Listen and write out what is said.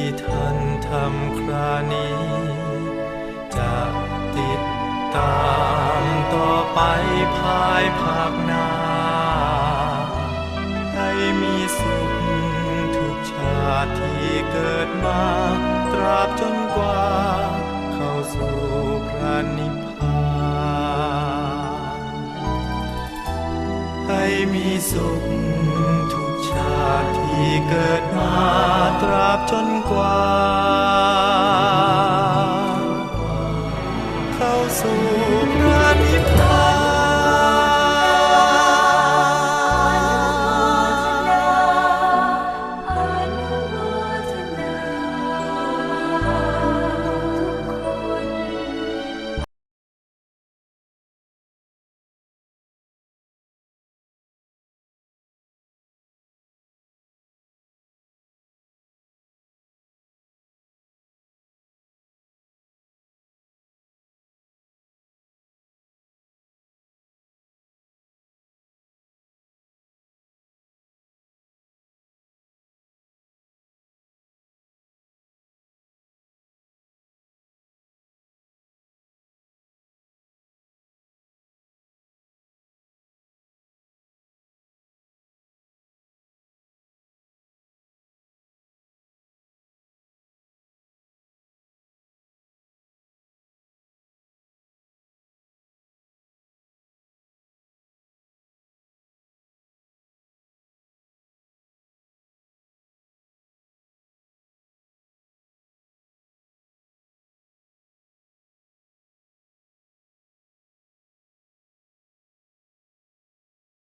ที่ท่านทำครานี้ จะติดตามต่อไปภายภาคหน้า ให้มีสุขทุกชาติที่เกิดมา ตราบจนกว่า เข้าสู่พระนิพพานให้มีสุขทุก ชาติที่เกิดมาตราบจนกว่า